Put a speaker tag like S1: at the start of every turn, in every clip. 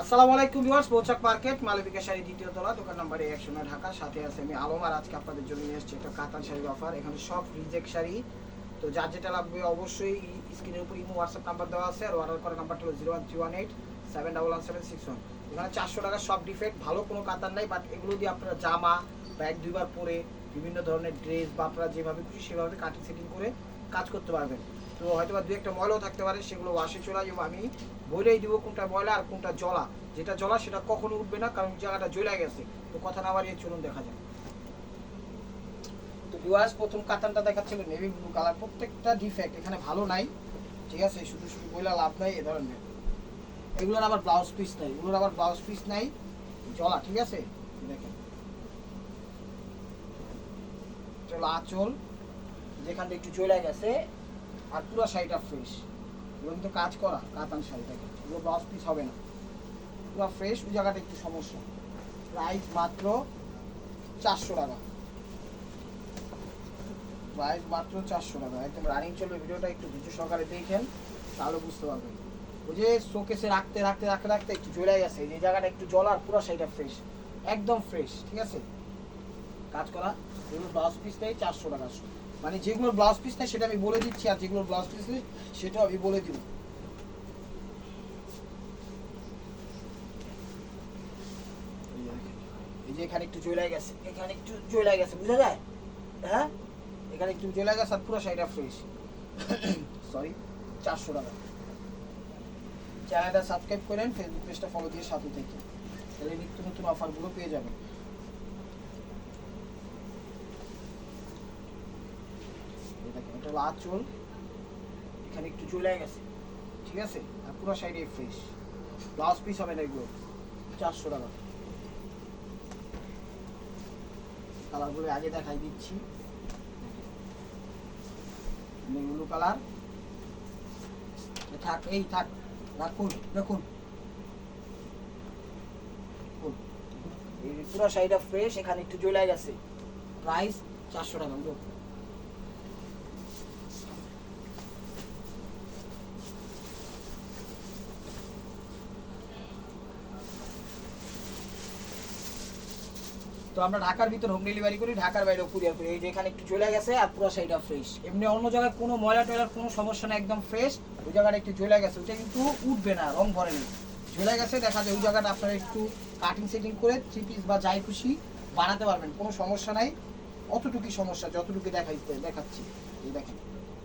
S1: আসসালামু আলাইকুম viewers Mouchak Market, Malavika sari দ্বিতীয় তলা, দোকান নাম্বার একশো নয়, ঢাকা। সাথে আছে আমি আলম, আর আজকে আপনাদের জন্য নিয়ে এসেছি একটা কাতান শাড়ির অফার এখানে সব রিজেক্ট শাড়ি। তো যার যেটা লাগবে অবশ্যই স্ক্রিনের উপর ইমো হোয়াটসঅ্যাপ নাম্বার দেওয়া আছে, আর অর্ডার করার নাম্বারটা হলো zero one three one eight seven double one seven six one এখানে চারশো টাকা সব ডিফেক্ট ভালো কোনো কাতান নাই বাট এগুলো দিয়ে আপনারা জামা বা এক দুইবার পরে বিভিন্ন ধরনের ড্রেস বা আপনারা যেভাবে খুশি সেভাবে কাটিং সেটিং করে কাজ করতে পারবেন। তো হয়তো বা দু একটা ময়লাও থাকতে পারে, সেগুলো ওয়াশে চলে যাব আমি। বলেই দিব, কোনটা ময়লা আর কোনটা জলা। যেটা জলা সেটা কখনো উঠবে না, কারণ জায়গাটা জ্বলে গেছে। তো কথা না বাড়িয়ে চলুন, দেখা যায় তো ভিউয়ার্স প্রথম কাতানটা দেখাচ্ছিল নেভি ব্লু কালার প্রত্যেকটা ডিফেক্ট এখানে ভালো নাই। ঠিক আছে, শুধু শুধু বইলা লাভ নাই এ ধরনের। এগুলোর আবার ব্লাউজ পিস নাই। এগুলোর আবার ব্লাউজ পিস নাই, জলা, ঠিক আছে? দেখেন। চলো আঁচল, যেখানটা একটু চলে গেছে, আর পুরো শাড়িটা ফ্রেশ এগুলো কিন্তু কাজ করা, কাতান শাড়িটাকে এগুলো ব্লাউজ পিস হবে না। পুরো ফ্রেশ ওই জায়গাটা একটু সমস্যা। প্রাইস মাত্র চারশো টাকা। প্রাইস মাত্র চারশো টাকা। একদম রানিং চলবে। ভিডিওটা একটু ধৈর্য সহকারে দেখেন, তাহলে বুঝতে পারবেন। ওই যে শোকেসে রাখতে রাখতে রাখতে রাখতে একটু জ্বলে গেছে। যে জায়গাটা একটু জলার পুরো শাড়িটা ফ্রেশ একদম ফ্রেশ ঠিক আছে? কাজ করা, এগুলো ব্লাউজ পিস নেই চারশো টাকা। মানে যেগুলোর ব্লাউজ পিস নেই, সেটা আমি বলে দিচ্ছি, আর যেগুলোর ব্লাউজ পিস নেই, সেটাও আমি বলে দিব। এই যে এখানে একটু চলে গেছে। এখানে একটু চলে গেছে বুঝা যায় হ্যাঁ? এখানে একটু চলে গেছে আর পুরো শাড়িটা ফ্রেশ সরি চারশো টাকা। চ্যানেলটা সাবস্ক্রাইব করেন ফেসবুক পেজটা ফলো দিয়ে সাথে থেকে। তাহলে নিত্য নতুন অফারগুলো পেয়ে যাবেন এই দেখেন এটা হলো আঁচল এখানে একটু চলে গেছে। ঠিক আছে? আর পুরো সাইডে ফ্রেশ ব্লাউজ পিস হবে না এগুলো। চারশো টাকা। কালারগুলো আগে দেখাই দিচ্ছি। ব্লু কালার থাক, এই থাক। রাখুন দেখুন এই পুরো শাড়িটা ফ্রেশ এখানে একটু জ্বলে গেছে। প্রাইস চারশো টাকা তো আমরা ঢাকার ভিতর হোম ডেলিভারি করি, ঢাকার বাইরে কুরিয়ার করি। এই যে এখানে একটু চলে গেছে আর পুরো শাড়িটা ফ্রেশ এমনি অন্য জায়গায় কোনো ময়লা টয়লার কোনো সমস্যা না একদম ফ্রেশ ওই জায়গাটা একটু চলে গেছে ওটা কিন্তু উঠবে না, রং নেই ঝুলে গেছে, দেখা যায় ওই জায়গাটা আপনারা একটু কাটিং সেটিং করে থ্রি পিস বা যাই খুশি বানাতে পারবেন, কোনো সমস্যা নাই। অতটুকুই সমস্যা যতটুকু দেখাইতে দেখাচ্ছি। এই দেখেন,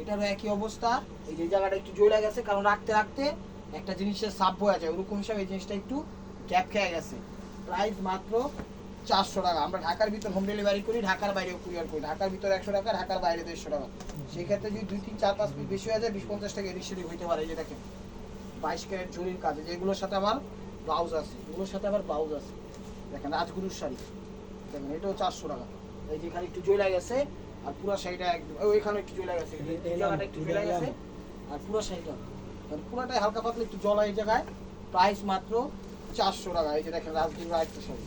S1: এটারও একই অবস্থা। এই যে জায়গাটা একটু জ্বলে গেছে, কারণ রাখতে রাখতে একটা জিনিসের সাপ বয়া যায়। ওরকম হিসাবে এই জিনিসটা একটু গ্যাপ খেয়ে গেছে। প্রাইস মাত্র চারশো টাকা। আমরা ঢাকার ভিতর হোম ডেলিভারি করি ঢাকার বাইরেও কুরিয়ার করি। ঢাকার ভিতর একশো টাকা ঢাকার বাইরে দেড়শো টাকা। সেই ক্ষেত্রে যদি দুই তিন চার পাঁচ পিস বেশি হয়ে যায় বিশ পঞ্চাশ টাকা এদিক সেদিক হইতে পারে যে দেখেন বাইশ ক্যারেট জরির কাজে। যেগুলোর সাথে আমার ব্লাউজ আছে। এগুলোর সাথে আবার ব্লাউজ আছে। দেখেন রাজগুরুর শাড়ি। দেখেন এটাও চারশো টাকা। এই যে এখানে একটু জয়লা গেছে আর পুরো শাড়িটা একদম ওই এখানে একটু জয়লা গেছে এই এই জায়গাটা একটু জয়লা গেছে আর পুরো শাড়িটা। মানে পুরোটাই হালকা পাতলা একটু জলা এই জায়গায়। প্রাইস মাত্র চারশো টাকা। এই যে দেখেন রাজগুরুর আরেকটা শাড়ি।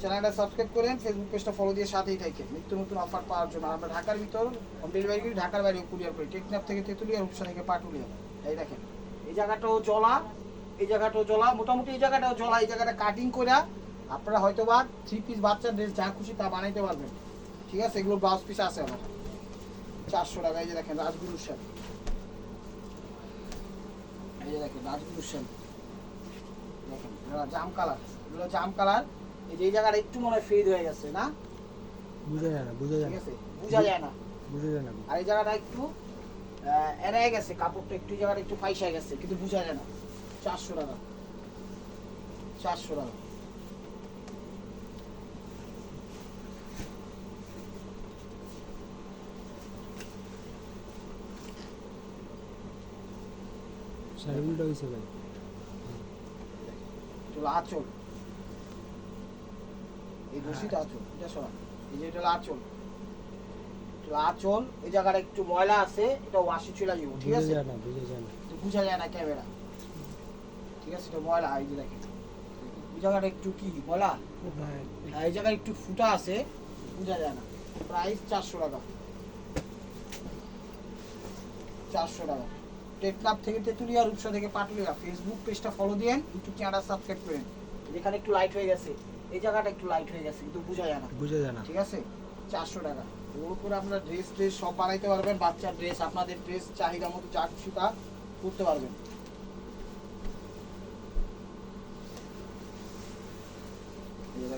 S1: চ্যানেলটা সাবস্ক্রাইব করেন ফেসবুক পেজটা ফলো দিয়ে সাথেই থাকেন। নিত্য নতুন অফার পাওয়ার জন্য। আমরা ঢাকার ভিতর হোম ডেলিভারি করি, ঢাকার বাইরে কুরিয়ার করি। টেকনাফ থেকে তেঁতুলিয়া, রূপসা থেকে পাটুলিয়া। এই দেখেন, এই জায়গাটাও জলা, এই জায়গাটাও জলা। মোটামুটি এই জায়গাটাও জলা। এই জায়গাটা কাটিং করে আপনারা হয়তো বা থ্রি পিস বাচ্চার ড্রেস যা খুশি তা বানাইতে পারবেন। ঠিক আছে? এগুলো ব্লাউজ পিস আছে আমার। চারশো টাকা। এই যে দেখেন রাজগুরুর শাড়ি এই যে দেখেন রাজগুরুর শাড়ি দেখেন জাম কালার এগুলো জাম কালার এই যে এই জায়গাটা একটু মনে হয় ফেড হয়ে গেছে না?
S2: বুঝা যায় না বুঝা যায় না।
S1: আছে? যায় না।
S2: বুঝা যায় না।
S1: আর এই জায়গাটা একটু এড়ায় গেছে কাপড়টা একটু জায়গাটা একটু ফাইসা গেছে কিন্তু বোঝা যায় না। চারশো টাকা। চারশো টাকা।
S2: শাড়ি উল্টা হয়েছে ভাই।
S1: চলো আঁচল এই বসিটা আঁচল এটা সরা। এই যে এটা আঁচল। আঁচল এই জায়গাটা একটু ময়লা আছে এটা ওয়াশি চলে যাব ঠিক আছে?
S2: বুঝা যায় না।
S1: ক্যামেরা। ঠিক আছে এটা ময়লা এই যে দেখেন। এই জায়গাটা একটু কি ময়লা? আর এই জায়গায় একটু ফুটা আছে বোঝা যায় না। প্রাইস চারশো টাকা। চারশো টাকা। টেকনাপ থেকে তেতুলিয়া রূপসা থেকে পাটুলিয়া। ফেসবুক পেজটা ফলো দিয়েন ইউটিউব চ্যানেলটা সাবস্ক্রাইব করেন। যেখানে একটু লাইট হয়ে গেছে। এই জায়গাটা একটু লাইট হয়ে গেছে কিন্তু বোঝা যায় না।
S2: বোঝা যায় না।
S1: ঠিক আছে? চারশো টাকা। ওর উপরে আপনারা ড্রেস ট্রেস সব বানাইতে পারবেন বাচ্চার ড্রেস আপনাদের ড্রেস চাহিদা মতো যা কিছু তা করতে পারবেন। এই যে
S2: এটা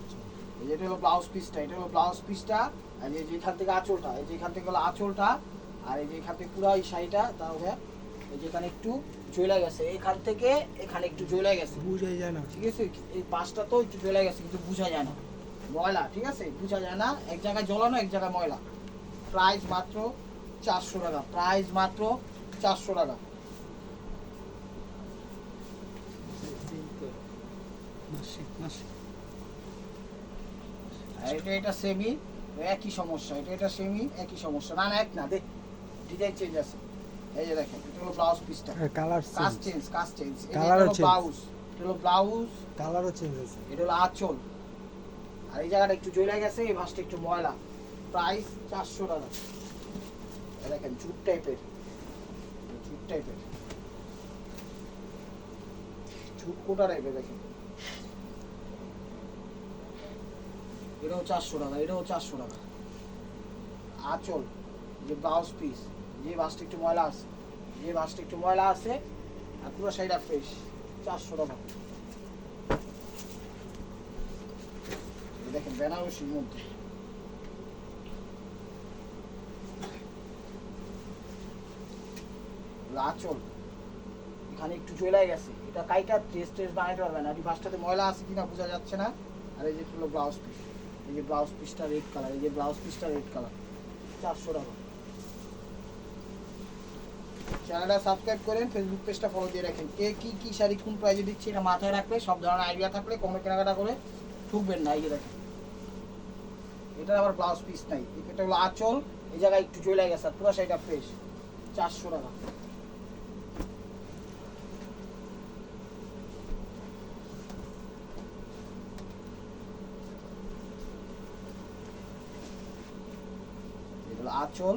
S2: আছে
S1: এই যে এটা হলো ব্লাউজ পিসটা এটা হলো ব্লাউজ পিসটা আর এই যে এখান থেকে আঁচলটা এই যে এখান থেকে হলো আঁচলটা আর এই যে এখান থেকে পুরো এই শাড়িটা তাহলে এই যে একটু জ্বলে গেছে। এখান থেকে এখানে একটু জ্বলে গেছে।
S2: বুঝাই যায় না।
S1: ঠিক আছে? এই পাঁচটা তো একটু জ্বলে গেছে কিন্তু বোঝা যায় না। ময়লা ঠিক আছে? বোঝা যায় না। এক জায়গায় জ্বলানো এক জায়গায় ময়লা। প্রাইস মাত্র চারশো টাকা। প্রাইস মাত্র চারশো টাকা। এটা এটা সেমি একই সমস্যা। এটা এটা সেমি একই সমস্যা। না না এক না দেখ। ডিজাইন চেঞ্জ আছে। এই যে দেখেন এটা হলো ব্লাউজ পিসটা
S2: কালার
S1: কাজ
S2: চেঞ্জ
S1: কাজ চেঞ্জ ব্লাউজ এটা হলো ব্লাউজ
S2: কালারও চেঞ্জ আছে।
S1: এটা হলো আঁচল। আর এই জায়গাটা একটু জ্বলে গেছে এই ভাসটা একটু ময়লা। প্রাইস চারশো টাকা। দেখেন টাইপের টাইপের জুট কোটা টাইপের দেখেন। এটাও চারশো টাকা এটাও চারশো টাকা। আঁচল যে ব্লাউজ পিস যে ভাসটা একটু ময়লা আছে, যে ভাসটা একটু ময়লা আছে, আর পুরো শাড়িটা ফ্রেশ চারশো টাকা। দেখেন বেনারসির মধ্যে। আচল। এখানে একটু চলে গেছে। এটা কাইটা ট্রেস ট্রেস বানাইতে পারবে না। বাসটাতে ময়লা আছে কিনা বোঝা যাচ্ছে না। আর এই যে হলো ব্লাউজ পিস এই যে ব্লাউজ পিসটা রেড কালার এই যে ব্লাউজ পিসটা রেড কালার চারশো টাকা। চ্যানেলটা সাবস্ক্রাইব করেন ফেসবুক পেজটা ফলো দিয়ে রাখেন। কে কি কি শাড়ি, কোন প্রাইজে দিচ্ছে এটা মাথায় রাখলে, সব ধরনের আইডিয়া থাকলে কমে কেনাকাটা করে ঠুকবেন না, এই যে দেখেন। এটা আবার ব্লাউজ পিস নাই। এটা হলো আঁচল, এই জায়গায় একটু চলে গেছে, পুরো শাড়িটা ফ্রেশ চারশো টাকা। আঁচল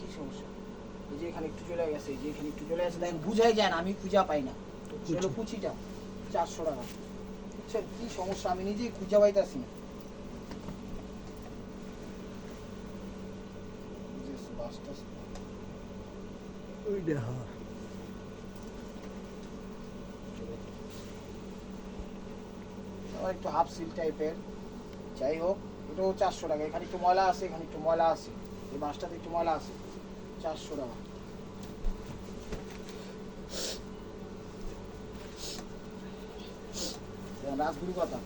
S1: কি সমস্যা? এই যে এখানে একটু চলে গেছে যে এখানে একটু চলে গেছে দেখেন বুঝাই যায় না আমি খুঁজা পাই না। হলো কুচিটা চারশো টাকা। বুঝছেন? কি সমস্যা? আমি নিজেই খুঁজা পাইতাছি না।
S2: ওইটা হ্যাঁ
S1: একটু হাফ সিল টাইপের। যাই হোক এটাও চারশো টাকা। এখানে একটু ময়লা আছে এখানে একটু ময়লা আছে। এই মাছটাতে একটু ময়লা আছে। চারশো টাকা। রাজগুরু কথা।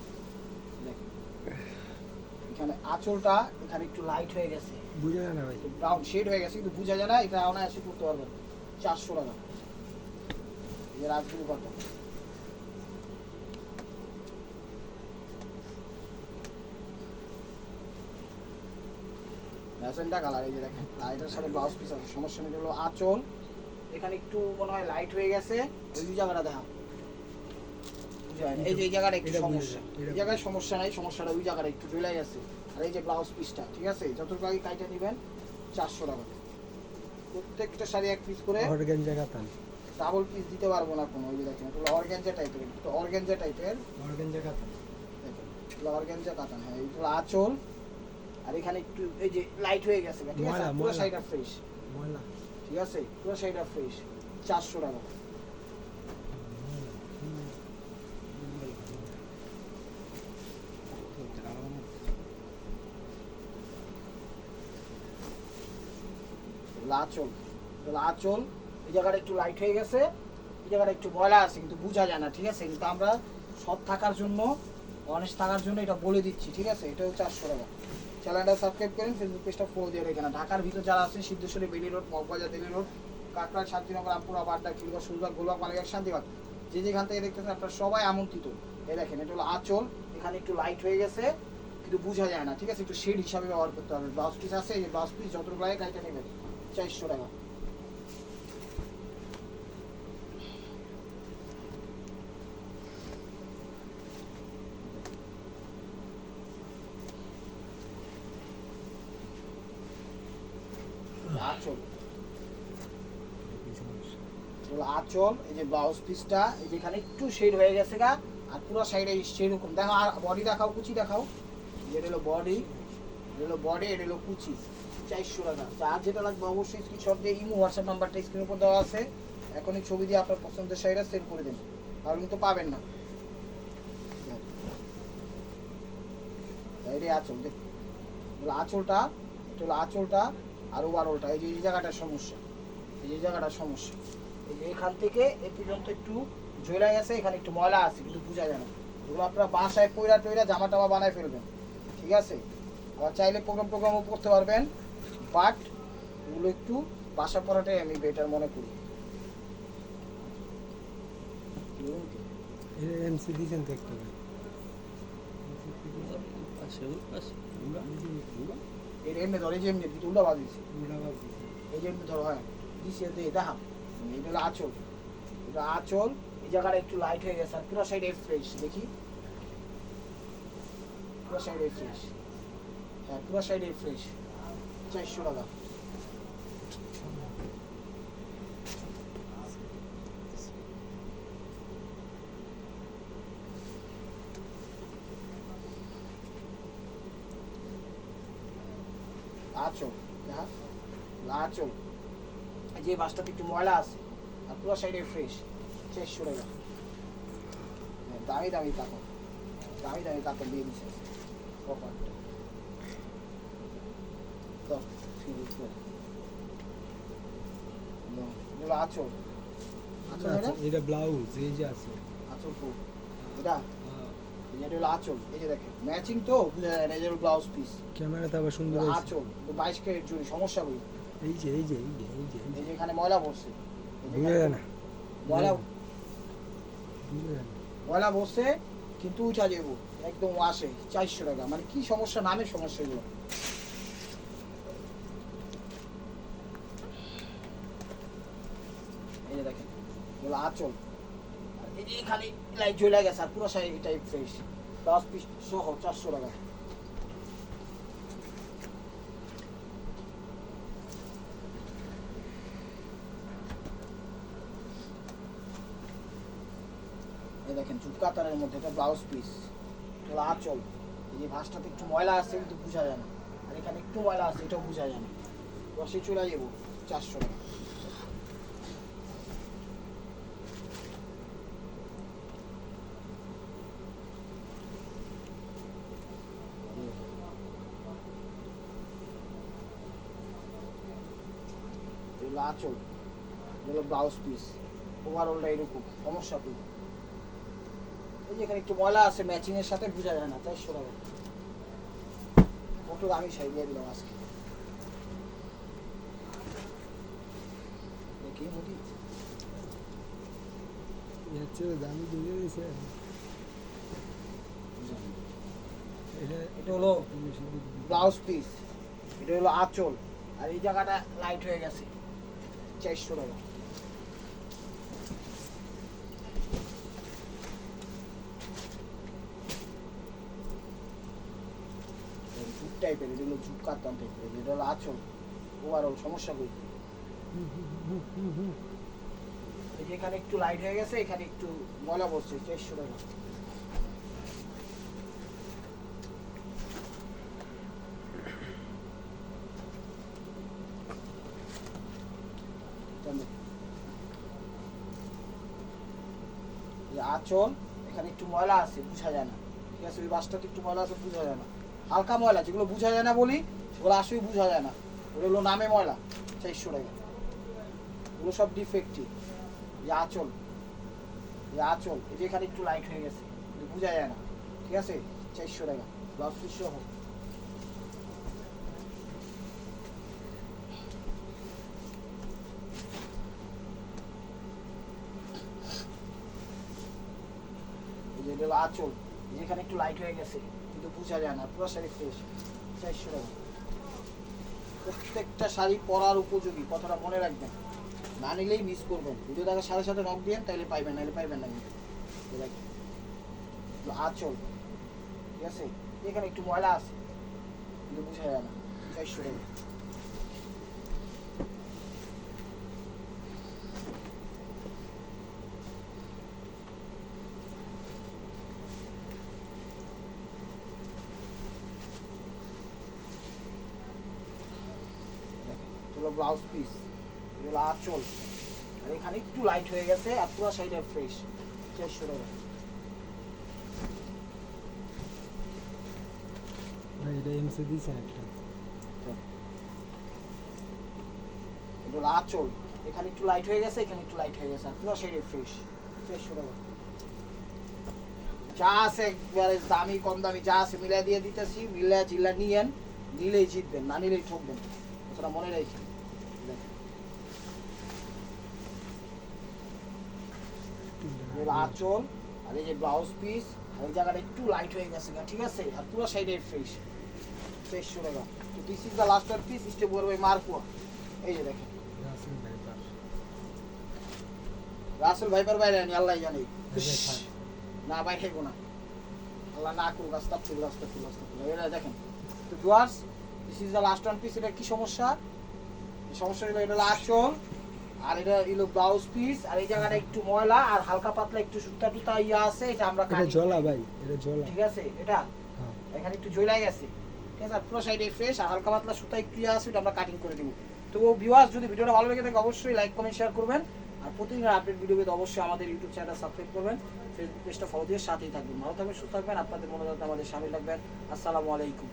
S1: এখানে আঁচলটা এখানে একটু লাইট হয়ে গেছে।
S2: বুঝা যায় না ভাই।
S1: ব্রাউন শেড হয়ে গেছে কিন্তু বোঝা যায় না এটা অনায়াসে করতে পারবেন। চারশো টাকা। এই রাজগুরু কথা। ম্যাজেন্টা কালার এই যে দেখেন। আর এটার সাথে ব্লাউজ পিস আছে। সমস্যা নেই হলো আঁচল। এখানে একটু মনে হয় লাইট হয়ে গেছে। ওই জায়গাটা দেখা। এই যে এই জায়গাটা একটু সমস্যা। এই জায়গায় সমস্যা নাই সমস্যাটা ওই জায়গাটা একটু চলে গেছে। আর এই যে ব্লাউজ পিসটা ঠিক আছে? যতটুকু আগে কাইটা নেবেন চারশো টাকা প্রত্যেকটা শাড়ি এক পিস করে
S2: অর্গানজা কাতান।
S1: ডাবল পিস দিতে পারব না কোনো ওই যে দেখেন এগুলো অর্গ্যানজা টাইপের তো অর্গ্যানজা টাইপের
S2: অর্গানজা কাতান।
S1: এগুলো অর্গ্যানজা কাতান হ্যাঁ এইগুলো আঁচল। আর এখানে একটু এই যে লাইট হয়ে গেছে ঠিক আছে? পুরো ফ্রেশ ঠিক আছে? পুরো ফ্রেশ চারশো টাকা। এগুলো আঁচল। আঁচল। এই জায়গাটা একটু লাইট হয়ে গেছে। এই জায়গাটা একটু ময়লা আছে কিন্তু বোঝা যায় না ঠিক আছে? কিন্তু আমরা সব থাকার জন্য অনেস্ট থাকার জন্য এটা বলে দিচ্ছি ঠিক আছে? এটাও চারশো টাকা। চ্যানেলটা সাবস্ক্রাইব করেন ফেসবুক পেজটা ফলো দিয়ে রেখে না ঢাকার ভিতর যারা আছেন, Siddheswari Bailey Road, Moghbazar Debi Road কাকড়া শান্তিনগর আমপুরা বাড্ডা কিলগা সুলবাগ গোলবাগ মালিকা শান্তিবাগ, যে যেখান থেকে দেখতেছেন আপনারা সবাই আমন্ত্রিত। এই দেখেন, এটা হলো আঁচল। এখানে একটু লাইট হয়ে গেছে, কিন্তু বোঝা যায় না, ঠিক আছে? একটু শেড হিসাবে ব্যবহার করতে হবে। ব্লাউজ পিস আছে, এই ব্লাউজ পিস যতটুকু লাগে গাড়িটা নেবেন। চারশো টাকা। আঁচল। আঁচল, এই যে ব্লাউজ পিসটা এই একটু শেড হয়ে গেছে গা, আর পুরো সাইডে দেখো, আর বডি দেখাও, কুচি দেখাও। হলো বডি এটা হলো বডি এটা হলো কুচি। চারশো টাকা। আর যেটা লাগবে অবশ্যই স্ক্রিনশট দিয়ে ইমো হোয়াটসঅ্যাপ নাম্বারটা স্ক্রিনের উপর দেওয়া আছে। এখনই ছবি দিয়ে আপনার পছন্দের শাড়িটা সেন্ড করে দেবেন। আর কিন্তু পাবেন না। এটাই আঁচল দেখুন আঁচলটা, এটা হলো আঁচলটা। আর ওভারঅলটা এই যে এই জায়গাটার সমস্যা। এই যে জায়গাটার সমস্যা। এই যে এখান থেকে এ পর্যন্ত একটু ঝোলা গেছে এখানে একটু ময়লা আছে কিন্তু বোঝা যায় না। এগুলো আপনারা বাসায় পয়রা টয়রা জামা টামা বানায় ফেলবেন ঠিক আছে? আবার চাইলে প্রোগ্রাম প্রোগ্রামও করতে পারবেন বাট এগুলো একটু বাসা পড়াটাই আমি বেটার মনে করি।
S2: এমসি দিয়েছেন তো একটা।
S1: এর এমনি ধরে যে এমনি উল্টা
S2: উল্টা বাজি
S1: এই যে এমনি ধরো হয় দিছে দেখা এটা হলো আঁচল। এটা আঁচল এই জায়গাটা একটু লাইট হয়ে গেছে আর পুরো সাইডে ফ্রেশ দেখি। পুরো সাইডে ফ্রেশ হ্যাঁ পুরো সাইডে ফ্রেশ চারশো টাকা। দেখা আঁচল যে বাসটাতে একটু ময়লা আছে আর পুরো সাইডে ফ্রেশ চারশো টাকা হ্যাঁ, দামি দামি কাপড় দামি দামি কাপড় দিয়ে দিচ্ছে কপারটা আঁচল। আঁচল এটা
S2: ব্লাউজ এই যে আছে।
S1: আঁচল এটা? এটা হলো আঁচল এই যে দেখেন ম্যাচিং তো বুঝা যায় না এই যে ব্লাউজ পিস
S2: ক্যামেরাতে আবার সুন্দর হয়েছে।
S1: আঁচল বাইশ ক্যারেট জুড়ি সমস্যা করি
S2: এই যে এই যে এই যে এই যে এই যে।
S1: এখানে ময়লা পড়ছে।
S2: বুঝে না।
S1: ময়লা
S2: বুঝে যায় না।
S1: ময়লা বসে কিন্তু উঠা যাব একদম ওয়াশে চারশো টাকা। মানে কি সমস্যা নামের সমস্যা এগুলো। এই যে দেখেন এগুলো আঁচল। যে লাইট জ্বলে গেছে, আর পুরো ফ্রেশ পিস চারশো টাকা। দেখেন, চুপকাতারের মধ্যে এটা ব্লাউজ পিস আঁচল। এই যে একটু ময়লা আছে, কিন্তু বোঝা যায় না। আর এখানে একটু ময়লা আছে, এটাও বোঝা যায় না। রসে চলে যাব চারশো টাকা এগুলো আঁচল এগুলো ব্লাউজ পিস ওভারঅলটা এরকম সমস্যা কি? এই যে এখানে একটু ময়লা আছে ম্যাচিং এর সাথে বোঝা যায় না চারশো টাকা কত দামি শাড়ি দিয়ে দিলাম আজকে। দেখি মোদি
S2: এর দামি দিয়ে দিয়েছে। এটা
S1: এটা হলো ব্লাউজ পিস এটা হলো আঁচল আর এই জায়গাটা লাইট হয়ে গেছে। চারশো টাকা। জুট টাইপের হলো জুট কাতান টাইপের এটা হলো আঁচল। ওভারঅল সমস্যা করি এখানে একটু লাইট হয়ে গেছে, এখানে একটু ময়লা পড়ছে, চারশো টাকা। এই আঁচল, এখানে একটু ময়লা আছে, বোঝা যায় না। ঠিক আছে, ওই বাসটাতে একটু ময়লা আছে, বোঝা যায় না। হালকা ময়লা, যেগুলো বোঝা যায় না বলি সেগুলো আসলেই বোঝা যায় না। ওগুলো হলো নামে ময়লা, চারশো টাকা। ওগুলো সব ডিফেক্টিভ এই আঁচল এই আঁচল, এই যে এখানে একটু লাইট হয়ে গেছে বোঝা যায় না। ঠিক আছে? চারশো টাকা ব্লাউজ পিস সহ। এই যে এটা হলো আঁচল এই যে এখানে একটু লাইট হয়ে গেছে, কিন্তু বোঝা যায় না, পুরো শাড়ি ফ্রেশ চারশো টাকা। প্রত্যেকটা শাড়ি পরার উপযোগী, কথাটা মনে রাখবেন। না নিলেই মিস করবেন। ভিডিও দেখা সাথে সাথে নক দিয়েন তাইলে পাইবেন, নাহলে পাইবেন না কিন্তু। আঁচল, ঠিক আছে? এখানে একটু ময়লা আছে, কিন্তু বোঝা যায় না, চারশো টাকা। ব্লাউজ পিস এটা হলো আর এখানে একটু লাইট হয়ে গেছে আর পুরো সাইডে ফ্রেশ চারশো টাকা
S2: এটা এমসি একটা
S1: হলো এখানে একটু লাইট হয়ে গেছে এখানে একটু লাইট হয়ে গেছে আর পুরো সাইডে ফ্রেশ চারশো টাকা যা আছে একবারে দামি কম দামি যা আছে মিলাই দিয়ে দিতেছি। নিয়েন নিলেই জিতবেন না নিলেই ঠকবেন মনে রেখে আঁচল আর এই যে ব্লাউজ পিস এই জায়গাটা একটু লাইট হয়ে গেছে ঠিক আছে? আর পুরো সাইডে ফ্রেশ ফ্রেশশো টাকা তো this is the last piece মার্কুয়া এই যে দেখেন।
S2: রাসেল ভাইপার
S1: বাইরে আনি আল্লাহ জানে। না বাইরে না। আল্লাহ না করুক আস্তা ফুল আস্তা ফুল আস্তা ফুল এটা দেখেন। তো Dooars this is the last one piece এটা কি সমস্যা? সমস্যা হলো এটা হলো আঁচল আর এটা হলো ব্লাউজ পিস আর এই জায়গাটা একটু ময়লা আর হালকা পাতলা একটু সুতা টুতা ইয়া আছে এটা আমরা কাটি।
S2: জলা ভাই এটা জলা।
S1: ঠিক আছে? এটা?
S2: হ্যাঁ।
S1: এখানে একটু জয়লাই গেছে। ঠিক আছে? আর পুরো সাইডে ফ্রেশ আর হালকা পাতলা সুতা একটু ইয়া আছে এটা আমরা কাটিং করে দেবো। তো ভিউয়ার্স যদি ভিডিওটা ভালো লেগে থাকে অবশ্যই লাইক কমেন্ট শেয়ার করবেন। আর প্রতিদিন আপডেট ভিডিও পেতে অবশ্যই আমাদের ইউটিউব চ্যানেলটা সাবস্ক্রাইব করবেন। ফেসবুক পেজটা ফলো দিয়ে সাথেই থাকবেন। ভালো থাকবেন সুস্থ থাকবেন। আপনাদের মনোযোগ আমাদের সামিল রাখবেন। আসসালামু আলাইকুম।